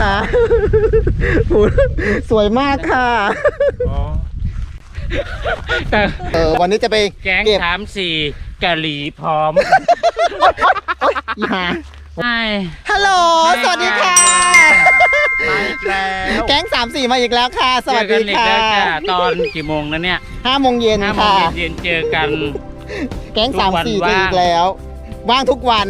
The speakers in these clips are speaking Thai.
ค่ะหูสวยมากค่ะแต่เออวันนี้จะไปแก๊งเก็บสามสี่กะหรี่พร้อมอีหาใช่ฮัลโหล สวัสดีค่ะมาอีกแล้วแก๊งสามสี่มาอีกแล้วค่ะ สวัสเจอดีกันอีกค่ะแล้วจ้ะตอนกี่โมงนะเนี่ยห้าโมงเย็นห้าโมงค่ะเย็นๆเจอกัน แก๊งทุสากมวันสี่ว่างอีกแล้ว ว่างทุกวัน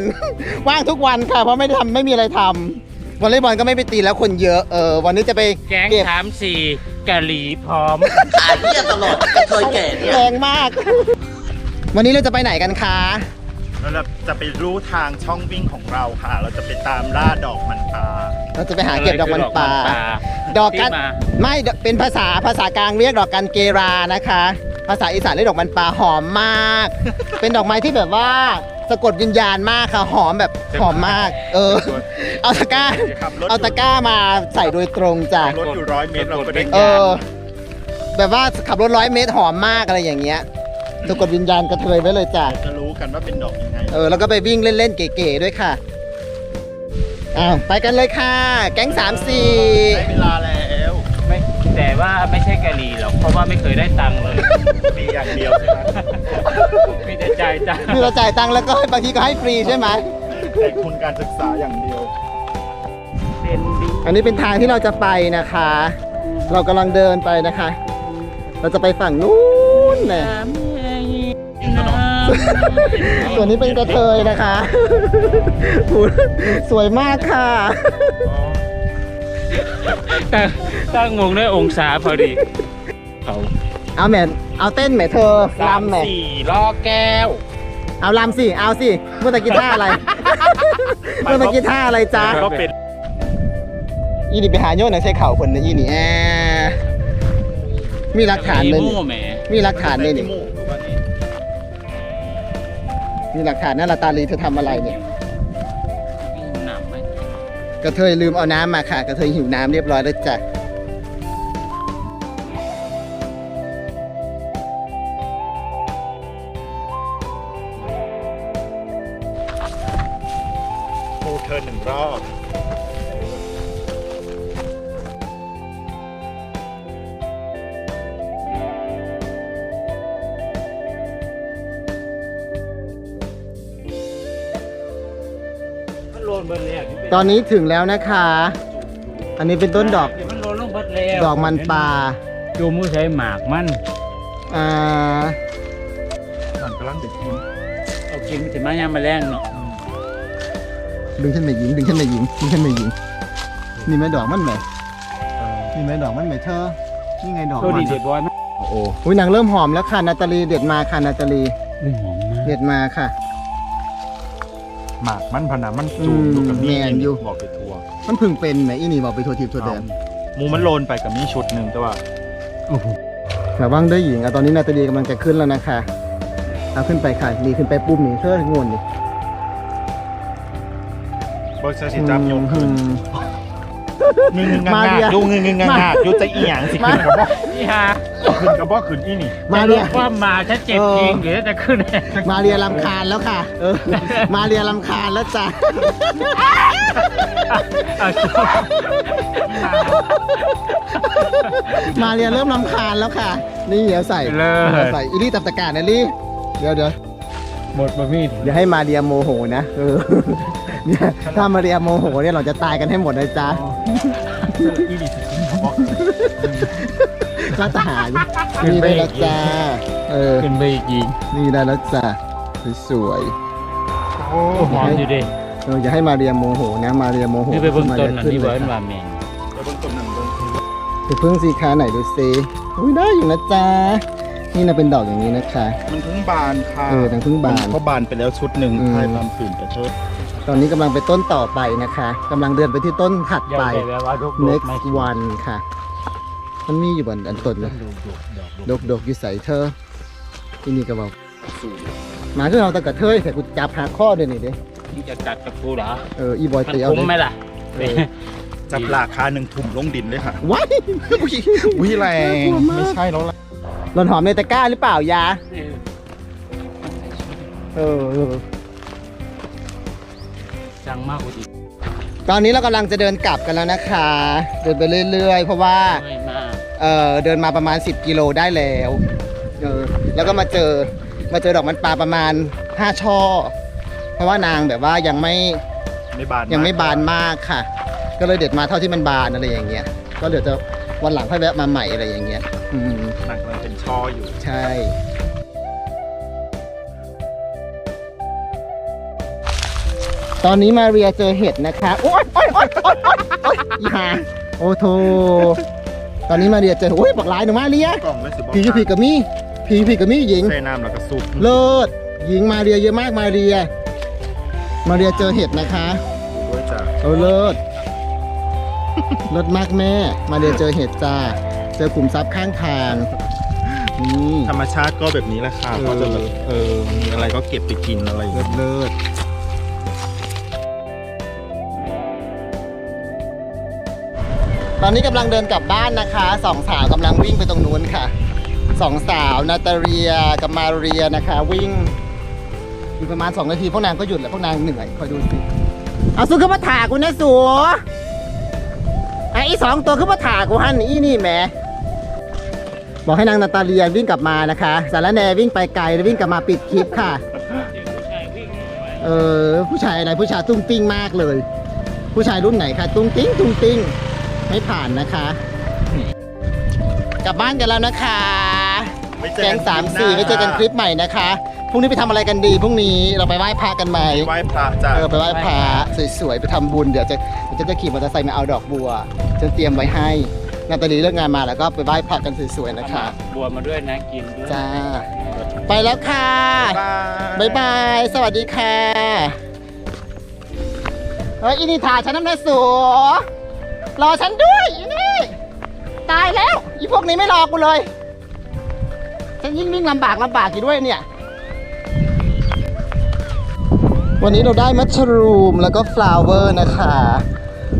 ว่างทุกวันค่ะ เพราะไม่ได้ทำไม่มีอะไรทำ วอลเลย์บอลก็ไม่ไปตีแล้วคนเยอะเออวันนี้จะไปแก๊งเก็บสามสี่กะหรี่พร้อมขายเที่ยตลอดกระเทยแก่เนี่ยแรงมาก วันนี้เราจะไปไหนกันคะเราจะไปรู้ทางช่องวิ่งของเราค่ะ เราจะไปตามล่าดอกมันตาเราจะไปหาเก็บดอกมันปลาดดออกกกัมันนปลาไม่เป็นภาษาภาษากลางเรียกดอกกันเกรานะคะ ภาษาอีสานเรียกดอกมันปลาหอมมาก เป็นดอกไม้ที่แบบว่า สะกดวิญญาณมากค่ะ หอมแบบหอมมาก เออ เอาตะกร้า ขับรถเอาตะกร้ามาใส่โดยตรงจ้ะ ขับรถอยู่ร้อยเมตรเราก็ได้เออ แบบว่าขับรถร้อยเมตรหอมมากอะไรอย่างเงี้ยสะกดวิญญาณกระเทยไว้เลยจ้ะ จะรู้กันว่าเป็นดอกยังไง เออ แล้วก็ไปวิ่งเล่นๆ เก๋ๆด้วยค่ะ อ้าว ไปกันเลยค่ะ แก๊งสามสี่ได้เวลาแล้วไม่แต่ว่าไม่ใช่กะหรี่หรอกเพราะว่าไม่เคยได้ตังค์เลย มีอย่างเดียวใช่ไหมมีแต่ จ่ายจ้าคือเราจ่ายตังค์แล้วก็บางทีก็ให้ฟรีใช่ไหม แต่คุณการศึกษาอย่างเดียว เป็นดีอันนี้เป็นทางที่เราจะไปนะคะ เรากำลังเดินไปนะคะ เราจะไปฝั่งนู้นนะส่วนนี้เป็นกระเทยนะคะหูสวยมากค่ะ ตั้งตั้งงงด้วยองศาพอดีเขาเอาแหม่ เอาเต้นแหม่เธอลำแหม่สี่ล่อแก้ว เอาลำสิ เอาสิ เมื่อตะกี้ท่าอะไร เมื่อตะกี้ท่าอะไรจ๊ะก็เป็นอีนี่ไปหาโยนหนังใช้เข่าคนนะอีนี่แอมีหลักฐานเลยมีนี่หมู่แหมมีหลักฐานเลยนี่จมูกหรือว่านี่มีหลักฐานนั่นละตาลีเธอทำอะไรเนี่ยมีหนำไหมกระเทยลืมเอาน้ำมาค่ะ กระเทยหิวน้ำเรียบร้อยแล้วจ้ะ เทิร์นหนึ่งรอบมันโลนเบิดแล้วตอนนี้ถึงแล้วนะคะ อันนี้เป็นต้นดอก มันโลนลงเบิดแล้วดอกมันปลาดูมือใช้หมากมัน อ่ามันกำลังจะกินเอากินถึงมายามมาแรงเนาะ ดึงขึ้นมาหญิง ดึงขึ้นมาหญิง ดึงขึ้นมาหญิง นี่ไหมดอกมันไหมนี่ไหมดอกมันไหมเธอ นี่ไงดอกตัวมัดีนเด็ดบอยมั้ยโอ้โหอุ๊ยนางเริ่มหอมแล้วค่ะนาตาลีเด็ดมาค่ะนาตาลี นี่หอมมากเด็ดมาค่ะ หมากมันพนามันจูมดูกับอืมมีแมนอยู่ บอกไปทัวร์มันเพึ่งเป็นไหมอีนี่บอกไปทัวทิพย์ทัวแดนหมูมันโลนไปกับมีชุดหนึ่งแต่ว่าระวังด้วยหญิงอะตอนนี้นาตาลีกำลังจะขึ้นแล้วนะคะ เอาขึ้นไปค่ะนี่ขึ้นไปปุ๊บนี่เธองวนดิ บริษัทสิจับยกอืขึ้นมงึงงึงมางาเรียดูงึงงึงงาดูจะอีหยังสิมาขึ้นกับบ่นี่ฮะขึ้นกับบ่ขึ้นอีนี่มาเรียจะรู้ว่ามาฉันเจ็บเออจริงหรือจะขึ้น มาเรียลำคาญแล้วค่ะ เออ มาเรียลำคาญแล้วจ้ะเอาชอบมาเรียเริ่มลำคาญแล้วค่ะ นี่เดี๋ยวใส่เลเดี๋ยวยใส่อีลี่ตับตะการนะลี่ เดี๋ยวเดี๋ยวหมดบะมีดเดี๋ยวให้มาเรียโมโหนะเออ เนี่ยถ้ามาเรียโมโหเนี่ยเราจะตายกันให้หมดเลยจ้าอีนี่สิขึ้นกับบ่รัฐหารนี่ได้แล้วจ้าเออขึ้นไปอีกยิงนี่ได้แล้วจ้าสวยโอ้หอมอยู่ดิๆเอออย่าให้มาเรียโมโหนะมาเรียโมโหนี่ไปเบิ่งมาต้เรีนยอันขึ้นนี้เลไว้ยว่าแมงแล้วเบิ่งต้นนั้นเบิ่งไปพึ่งสีขาไหนดูซิอุ้ยได้อยู่นะจ้านี่นะเป็นดอกอย่างนี้นะคะ มันเพิ่งบานค่ะ เออมันเพิ่งบานเขาบานไปแล้วชุดหนึ่งอืมใช่ความตื่นกระเทิด ตอนนี้กำลังไปต้นต่อไปนะคะกำลังเดินไปที่ต้นถัดอย่าไปไปแบบว่าดกๆ next ไม่ one ค่ะ มันมีอยู่บนอันต้นนะดอกดกดกอยู่ใส่เธอที่นี่ก็บอกหมาคือเราตะกะเทยแต่กูจับหาข้อเดี๋ยวนี้เด้มึงจะตัดกับกูเหรอเอออีบอยมันตีเอาคุ้มไหมเลยล่ะเออจับราคาหนึ่งถุ่มลงดินเลยค่ะว้ายวิแรงน่ากลัวมากไม่ใช่แล้วล่ะหล่นหอมในตะกร้าหรือเปล่ายาเออ เออสั่งมากกว่าอีกตอนนี้เรากำลังจะเดินกลับกันแล้วนะคะ เดินไปเรื่อยๆ เพราะว่าไม่มากเออเดินมาประมาณ 10 กิโลได้แล้วเออแล้วก็มาเจอมาเจอดอกมันปลาประมาณ 5 ช่อ เพราะว่านางแบบว่ายังไม่ไม่บานยังไม่บานมากค่ะ ก็เลยเด็ดมาเท่าที่มันบานอะไรอย่างเงี้ยก็เดี๋ยวจะวันหลังค่อยแวะมาใหม่อะไรอย่างเงี้ยอืมหนักมันเป็นช่ออยู่ใช่ ตอนนี้มาเรียเจอเห็ดนะคะโอ๊ยโอ๊ยโอ๊ยโอ๊ยโอ๊ยโอ๊ยอีหาโอ้โถตอนนี้มาเรียเจอโอ้ยบักหลายหนูมาเรียกล่องเลยสิบอกผีผีกับมี่ผีผีกับมี่หญิงเซน้ำแล้วก็ซุปเลิศหญิงมาเรียเยอะมากมาเรีย มาเรียเจอเห็ดนะคะด้วยจ้ะเออเลิศเลิศมากแม่ มาเรียเจอเห็ดจ้าเจอกลุ่มทรัพย์ข้างทางนี่ธรรมชาติก็แบบนี้แหละค่ะเออก็จะแบบเออมีอะไรก็เก็บไปกินอะไรอย่างเลิเงี้ยศเลิศ ตอนนี้กำลังเดินกลับบ้านนะคะสองสาวกำลังวิ่งไปตรงนู้นค่ะสองสาวนาตาเรียกับมาเรียนะคะ วิ่งอยู่ประมาณสองนาทีพวกนางก็หยุดแล้วพวกนางเหนื่อยคอยดูสิเอาสู้ขึ้นมาถากูนะสัวไอ้สองตัวขึ้นมาถากูฮันอีนี่แหมบอกให้นางนาตาเรียวิ่งกลับมานะคะ สารแหนวิ่งไปไกลแล้ววิ่งกลับมาปิดคลิปค่ะเสียงผู้ชายวิ่งไปเออผู้ชายอะไรผู้ชายตุ้งติ้งมากเลย ผู้ชายรุ่นไหนคะตุ้งติ้งตุ้งติ้ง ไม่ผ่านนะคะ กลับบ้านกันแล้วนะคะไว้เจแกองสามสี่ไว้เจอกันคลิปใหม่นะคะ พรุ่งนี้ไปทำอะไรกันดี พรุ่งนี้เราไปไหว้พระกันไหมไหว้พระจ้ะเออไปไหว้พระสวยๆไปทำบุญเดี๋ยวจะเดี๋ยวจะขี่มอเตอร์ไซค์มาเอาดอกบัวฉันเตรียมไว้ให้นาตาลีเลิกงานมาแล้วก็ไปไหว้พระกันสวยๆนะคะ บัวมาด้วยนะกินด้วยจ้าไปแล้วค่ะบายบายบายสวัสดีค่ะเฮ้ยอินิทาฉันน้ำนายสัว รอฉันด้วยอีนี่ตายแล้วอีพวกนี้ไม่รอกูเลย ฉันยิ่งวิ่งลำบากลำบากอยู่ด้วยเนี่ย วันนี้เราได้มัชรูมแล้วก็ฟลาวเวอร์นะคะ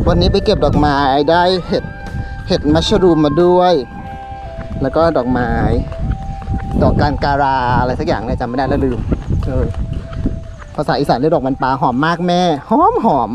วันนี้ไปเก็บดอกไม้ได้เห็ดเห็ดมัชรูมมาด้วย แล้วก็ดอกไม้ ดอกการการาอะไรสักอย่างเนี่ยจำไม่ได้แล้วลืมเออภาษาอีสานเรียกดอกมันปลาหอมมากแม่ หอมหอม